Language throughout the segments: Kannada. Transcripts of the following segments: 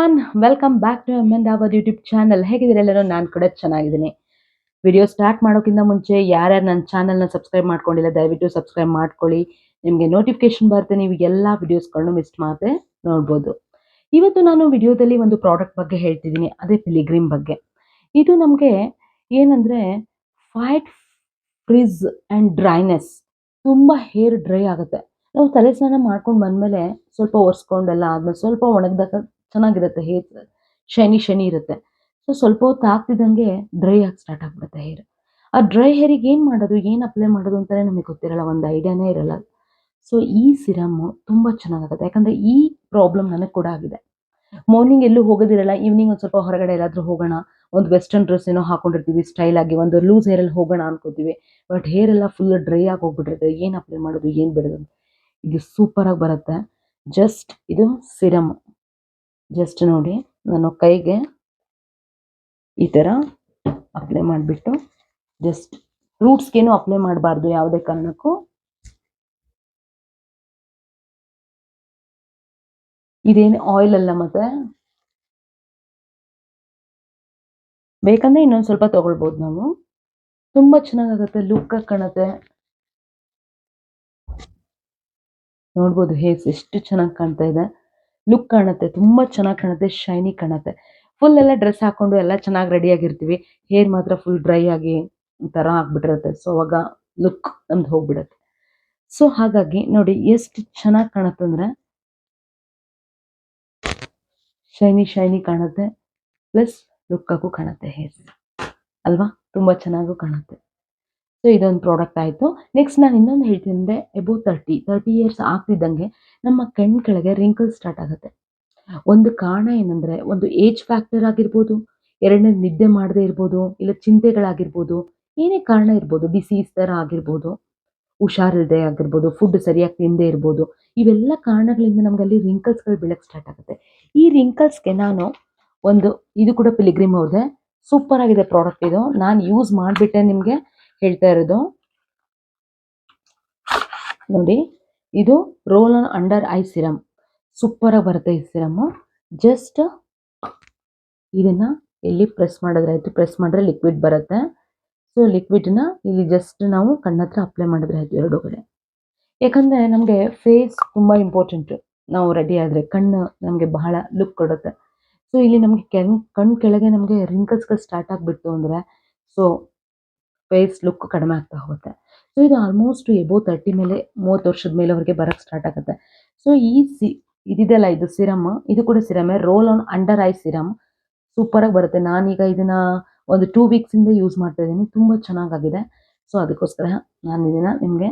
One welcome back to amend our YouTube channel ಹೇಗಿದ್ದೀರಾ ಎಲ್ಲರೂ? ನಾನು ಕೂಡ ಚೆನ್ನಾಗಿದ್ದೀನಿ. ವಿಡಿಯೋ ಸ್ಟಾರ್ಟ್ ಮಾಡೋಕ್ಕಿಂತ ಮುಂಚೆ ಯಾರ್ಯಾರು ನನ್ನ ಚಾನಲ್ನ ಸಬ್ಸ್ಕ್ರೈಬ್ ಮಾಡ್ಕೊಂಡಿಲ್ಲ, ದಯವಿಟ್ಟು ಸಬ್ಸ್ಕ್ರೈಬ್ ಮಾಡ್ಕೊಳ್ಳಿ. ನಿಮಗೆ ನೋಟಿಫಿಕೇಶನ್ ಬರುತ್ತೆ, ನೀವು ಎಲ್ಲ ವಿಡಿಯೋಸ್ಗಳನ್ನು ಮಿಸ್ ಮಾಡದೆ ನೋಡ್ಬೋದು. ಇವತ್ತು ನಾನು ವಿಡಿಯೋದಲ್ಲಿ ಒಂದು ಪ್ರಾಡಕ್ಟ್ ಬಗ್ಗೆ ಹೇಳ್ತಿದ್ದೀನಿ, ಅದೇ ಪಿಲಿಗ್ರಿಮ್ ಬಗ್ಗೆ. ಇದು ನಮಗೆ ಏನಂದರೆ ಫೈಟ್ ಫ್ರಿಜ್ ಆ್ಯಂಡ್ ಡ್ರೈನೆಸ್ ತುಂಬ ಹೇರ್ ಡ್ರೈ ಆಗುತ್ತೆ. ನಾವು ತಲೆ ಸ್ನಾನ ಮಾಡ್ಕೊಂಡು ಬಂದಮೇಲೆ ಸ್ವಲ್ಪ ಒರೆಸ್ಕೊಂಡೆಲ್ಲ ಆದಮೇಲೆ ಸ್ವಲ್ಪ ಒಣಗಿದಾಗ ಚೆನ್ನಾಗಿರುತ್ತೆ ಹೇರ್ ಶೈನಿ ಶೈನಿ ಇರುತ್ತೆ. ಸೊ ಸ್ವಲ್ಪ ಹೊತ್ತು ಆಗ್ತಿದ್ದಂಗೆ ಡ್ರೈ ಆಗಿ ಸ್ಟಾರ್ಟ್ ಆಗಿಬಿಡುತ್ತೆ ಹೇರ್ ಆ ಡ್ರೈ ಹೇರಿಗೆ ಏನು ಮಾಡೋದು, ಏನು ಅಪ್ಲೈ ಮಾಡೋದು ಅಂತಲೇ ನಮಗೆ ಗೊತ್ತಿರಲ್ಲ, ಒಂದು ಐಡಿಯಾನೇ ಇರಲ್ಲ. ಸೊ ಈ ಸಿರಮ್ಮು ತುಂಬ ಚೆನ್ನಾಗಾಗುತ್ತೆ. ಯಾಕಂದರೆ ಈ ಪ್ರಾಬ್ಲಮ್ ನನಗೆ ಕೂಡ ಆಗಿದೆ. ಮಾರ್ನಿಂಗ್ ಎಲ್ಲೂ ಹೋಗೋದಿರಲ್ಲ ಈವ್ನಿಂಗ್ ಒಂದು ಸ್ವಲ್ಪ ಹೊರಗಡೆ ಎಲ್ಲಾದರೂ ಹೋಗೋಣ. ಒಂದು ವೆಸ್ಟರ್ನ್ ಡ್ರೆಸ್ ಏನೋ ಹಾಕೊಂಡಿರ್ತೀವಿ ಸ್ಟೈಲ್ ಆಗಿ ಒಂದು ಲೂಸ್ ಹೇರಲ್ಲಿ ಹೋಗೋಣ ಅನ್ಕೋತೀವಿ. ಬಟ್ ಹೇರ್ ಎಲ್ಲ ಫುಲ್ ಡ್ರೈ ಆಗಿ ಹೋಗ್ಬಿಟ್ಟಿರುತ್ತೆ. ಏನು ಅಪ್ಲೈ ಮಾಡೋದು, ಏನು ಬಿಡೋದು ಇದು ಸೂಪರಾಗಿ ಬರುತ್ತೆ. ಜಸ್ಟ್ ಇದು ಸಿರಮ್ ಜಸ್ಟ್ ನೋಡಿ, ನಾನು ಕೈಗೆ ಈ ಥರ ಅಪ್ಲೈ ಮಾಡಿಬಿಟ್ಟು ಜಸ್ಟ್ ರೂಟ್ಸ್ಗೇನು ಅಪ್ಲೈ ಮಾಡಬಾರ್ದು ಯಾವುದೇ ಕಾರಣಕ್ಕೂ. ಇದೇನು ಆಯಿಲ್ ಅಲ್ಲ ಮತ್ತೆ? ಬೇಕಂದ್ರೆ ಇನ್ನೊಂದು ಸ್ವಲ್ಪ ತಗೊಳ್ಬೋದು ನಾವು. ತುಂಬ ಚೆನ್ನಾಗಾಗುತ್ತೆ ಲುಕ್ ಕಾಣುತ್ತೆ. ನೋಡ್ಬೋದು ಹೇಸ್ ಎಷ್ಟು ಚೆನ್ನಾಗಿ ಕಾಣ್ತಾ ಇದೆ. ಲುಕ್ ಕಾಣುತ್ತೆ, ತುಂಬ ಚೆನ್ನಾಗಿ ಕಾಣುತ್ತೆ ಶೈನಿ ಕಾಣುತ್ತೆ. ಫುಲ್ ಎಲ್ಲ ಡ್ರೆಸ್ ಹಾಕೊಂಡು ಎಲ್ಲ ಚೆನ್ನಾಗಿ ರೆಡಿಯಾಗಿರ್ತೀವಿ ಹೇರ್ ಮಾತ್ರ ಫುಲ್ ಡ್ರೈ ಆಗಿ ಒಂಥರ ಆಗ್ಬಿಟ್ಟಿರುತ್ತೆ. ಸೊ ಅವಾಗ ಲುಕ್ ನಮ್ದು ಹೋಗ್ಬಿಡುತ್ತೆ. ಸೊ ಹಾಗಾಗಿ ನೋಡಿ ಎಷ್ಟು ಚೆನ್ನಾಗಿ ಕಾಣುತ್ತಂದ್ರೆ ಶೈನಿ ಶೈನಿ ಕಾಣುತ್ತೆ. ಪ್ಲಸ್ ಲುಕ್ಕಾಗೂ ಕಾಣುತ್ತೆ ಹೇರ್ ಅಲ್ವಾ? ತುಂಬ ಚೆನ್ನಾಗೂ ಕಾಣುತ್ತೆ. ಸೊ ಇದೊಂದು ಪ್ರಾಡಕ್ಟ್ ಆಯಿತು. ನೆಕ್ಸ್ಟ್ ನಾನು ಇನ್ನೊಂದು ಹೇಳ್ತೀನಿ ಅಂದರೆ ಎಬೋ ತರ್ಟಿ ತರ್ಟಿ ಇಯರ್ಸ್ ಆಗ್ತಿದ್ದಂಗೆ ನಮ್ಮ ಕಣ್ಣು ಕೆಳಗೆ ರಿಂಕಲ್ ಸ್ಟಾರ್ಟ್ ಆಗುತ್ತೆ. ಒಂದು ಕಾರಣ ಏನಂದರೆ ಒಂದು ಏಜ್ ಫ್ಯಾಕ್ಟರ್ ಆಗಿರ್ಬೋದು, ಎರಡನೇ ನಿದ್ದೆ ಮಾಡದೇ ಇರ್ಬೋದು, ಇಲ್ಲ ಚಿಂತೆಗಳಾಗಿರ್ಬೋದು, ಏನೇ ಕಾರಣ ಇರ್ಬೋದು ಡಿಸೀಸ್ ಥರ ಆಗಿರ್ಬೋದು, ಹುಷಾರಿಲ್ಲದೆ ಆಗಿರ್ಬೋದು ಫುಡ್ ಸರಿಯಾಗಿ ತಿಂದೆ ಇರ್ಬೋದು, ಇವೆಲ್ಲ ಕಾರಣಗಳಿಂದ ನಮ್ಗೆ ಅಲ್ಲಿ ರಿಂಕಲ್ಸ್ಗಳು ಬೀಳಕ್ಕೆ ಸ್ಟಾರ್ಟ್ ಆಗುತ್ತೆ. ಈ ರಿಂಕಲ್ಸ್ಗೆ ನಾನು ಒಂದು ಇದು ಕೂಡ ಪಿಲಿಗ್ರಿಮ್ ಅವ್ರದ್ದೆ ಸೂಪರ್ ಆಗಿದೆ ಪ್ರಾಡಕ್ಟ್ ಇದು. ನಾನು ಯೂಸ್ ಮಾಡಿಬಿಟ್ಟೆ ನಿಮಗೆ. ಹೇಳ್ತಾ ಇರೋದು. ನೋಡಿ, ಇದು roll on under eye serum. ಆಗಿ ಬರುತ್ತೆ ಈ ಸಿರಮ್ಮು. ಜಸ್ಟ್ ಇದನ್ನ ಇಲ್ಲಿ ಪ್ರೆಸ್ ಮಾಡಿದ್ರಾಯ್ತು ಪ್ರೆಸ್ ಮಾಡಿದ್ರೆ ಲಿಕ್ವಿಡ್ ಬರುತ್ತೆ. ಸೊ ಲಿಕ್ವಿಡ್ನ ಇಲ್ಲಿ ಜಸ್ಟ್ ನಾವು ಕಣ್ಣತ್ರ ಅಪ್ಲೈ ಮಾಡಿದ್ರೆ ಆಯ್ತು ಎರಡು ಕಡೆ. ಯಾಕಂದರೆ ನಮಗೆ ಫೇಸ್ ತುಂಬ ಇಂಪಾರ್ಟೆಂಟ್ ನಾವು ರೆಡಿ ಆದರೆ ಕಣ್ಣು ನಮಗೆ ಬಹಳ ಲುಕ್ ಕೊಡುತ್ತೆ. ಸೊ ಇಲ್ಲಿ ನಮಗೆ ಕೆನ್ ಕಣ್ಣು ಕೆಳಗೆ ನಮಗೆ ರಿಂಕಲ್ಸ್ಗಳು ಸ್ಟಾರ್ಟ್ ಆಗಿಬಿಟ್ಟು ಅಂದರೆ ಸೊ ಫೇಸ್ ಲುಕ್ ಕಡಿಮೆ ಆಗ್ತಾ ಹೋಗುತ್ತೆ. ಸೊ ಇದು ಆಲ್ಮೋಸ್ಟ್ ಎಬೋ ತರ್ಟಿ ಮೇಲೆ, ಮೂವತ್ತು ವರ್ಷದ ಮೇಲೆ ಅವರಿಗೆ ಬರೋಕ್ಕೆ ಸ್ಟಾರ್ಟ್ ಆಗುತ್ತೆ. ಸೊ ಈ ಸಿ, ಇದಿದೆಲ್ಲ ಇದು ಸಿರಮ್ ಇದು ಕೂಡ ಸಿರಮೇ roll on under eye serum ಸೂಪರಾಗಿ ಬರುತ್ತೆ. ನಾನೀಗ ಇದನ್ನ ಒಂದು ಟೂ ವೀಕ್ಸಿಂದ ಯೂಸ್ ಮಾಡ್ತಾ ಇದ್ದೀನಿ. ತುಂಬ ಚೆನ್ನಾಗಾಗಿದೆ. ಸೊ ಅದಕ್ಕೋಸ್ಕರ ನಾನು ಇದನ್ನು ನಿಮಗೆ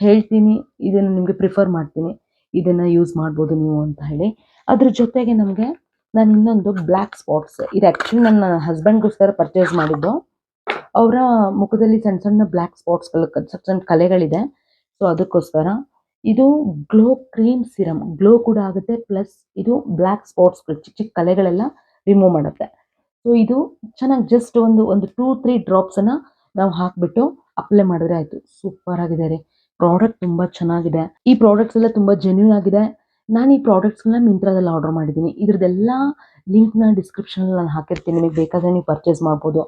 ಹೇಳ್ತೀನಿ. ಇದನ್ನು ನಿಮಗೆ ಪ್ರಿಫರ್ ಮಾಡ್ತೀನಿ. ಇದನ್ನು ಯೂಸ್ ಮಾಡ್ಬೋದು ನೀವು ಅಂತ ಹೇಳಿ. ಅದ್ರ ಜೊತೆಗೆ ನಮಗೆ ನಾನು ಇನ್ನೊಂದು ಬ್ಲ್ಯಾಕ್ ಸ್ಪಾಟ್ಸ್ ಇದು ಆ್ಯಕ್ಚುಲಿ ನನ್ನ ಹಸ್ಬೆಂಡ್ಗೋಸ್ಕರ ಪರ್ಚೇಸ್ ಮಾಡಿದ್ದು. ಅವರ ಮುಖದಲ್ಲಿ ಸಣ್ಣ ಸಣ್ಣ ಬ್ಲ್ಯಾಕ್ ಸ್ಪಾಟ್ಸ್ಗಳು ಸಣ್ಣ ಸಣ್ಣ ಕಲೆಗಳಿದೆ. ಸೊ ಅದಕ್ಕೋಸ್ಕರ ಇದು ಗ್ಲೋ ಕ್ರೀಮ್ ಸಿರಮ್ ಗ್ಲೋ ಕೂಡ ಆಗುತ್ತೆ ಪ್ಲಸ್ ಇದು ಬ್ಲ್ಯಾಕ್ ಸ್ಪಾಟ್ಸ್ಗಳು ಚಿಕ್ಕ ಚಿಕ್ಕ ಕಲೆಗಳೆಲ್ಲ ರಿಮೂವ್ ಮಾಡುತ್ತೆ. ಸೊ ಇದು ಚೆನ್ನಾಗಿ ಜಸ್ಟ್ ಒಂದು ಒಂದು ಟೂ ತ್ರೀ ಡ್ರಾಪ್ಸನ್ನು ನಾವು ಹಾಕಿಬಿಟ್ಟು ಅಪ್ಲೈ ಮಾಡಿದ್ರೆ ಆಯಿತು. ಸೂಪರ್ ಆಗಿದೆ ರೀ. ಪ್ರಾಡಕ್ಟ್ ತುಂಬ ಚೆನ್ನಾಗಿದೆ. ಈ ಪ್ರಾಡಕ್ಟ್ಸ್ ಎಲ್ಲ ತುಂಬ ಜೆನ್ಯೂನ್ ಆಗಿದೆ. ನಾನು ಈ ಪ್ರಾಡಕ್ಟ್ಸ್ಗಳನ್ನ ಮಿಂತ್ರಾದಲ್ಲಿ ಆರ್ಡರ್ ಮಾಡಿದ್ದೀನಿ. ಇದ್ರದ್ದೆಲ್ಲ ಲಿಂಕ್ನ ಡಿಸ್ಕ್ರಿಪ್ಷನಲ್ಲಿ ನಾನು ಹಾಕಿರ್ತೀನಿ. ನಿಮಗೆ ಬೇಕಾದರೆ ನೀವು ಪರ್ಚೇಸ್ ಮಾಡ್ಬೋದು.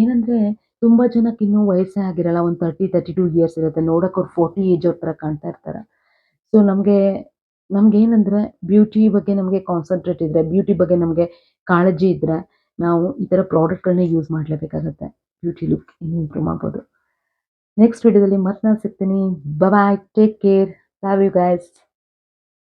ಏನಂದರೆ ತುಂಬಾ ಜನಕ್ಕೆ ಇನ್ನೂ ವಯಸ್ಸೇ ಆಗಿರಲ್ಲ, ಒಂದು ತರ್ಟಿ ತರ್ಟಿ ಟೂ ಇಯರ್ಸ್ ಇರುತ್ತೆ. ನೋಡೋಕೆ ಅವ್ರು ಫೋರ್ಟಿ ಏಜ್ ಅವ್ರ ತರ ಕಾಣ್ತಾ ಇರ್ತಾರೆ. ಸೊ ನಮಗೆ, ನಮ್ಗೆ ಏನಂದ್ರೆ ಬ್ಯೂಟಿ ಬಗ್ಗೆ ನಮಗೆ ಕಾನ್ಸಂಟ್ರೇಟ್ ಇದ್ರೆ ಬ್ಯೂಟಿ ಬಗ್ಗೆ ನಮಗೆ ಕಾಳಜಿ ಇದ್ರೆ ನಾವು ಈ ಪ್ರಾಡಕ್ಟ್ ಪ್ರಾಡಕ್ಟ್ಗಳನ್ನ ಯೂಸ್ ಮಾಡಲೇಬೇಕಾಗತ್ತೆ. ಬ್ಯೂಟಿ ಲುಕ್ ಇನ್ನೂ ಇಂಪ್ರೂವ್ ಮಾಡ್ಬೋದು ನೆಕ್ಸ್ಟ್ ವಿಡಿಯೋದಲ್ಲಿ ಮತ್ತೆ ನಾನು ಸಿಗ್ತೀನಿ. Bye take care love you guys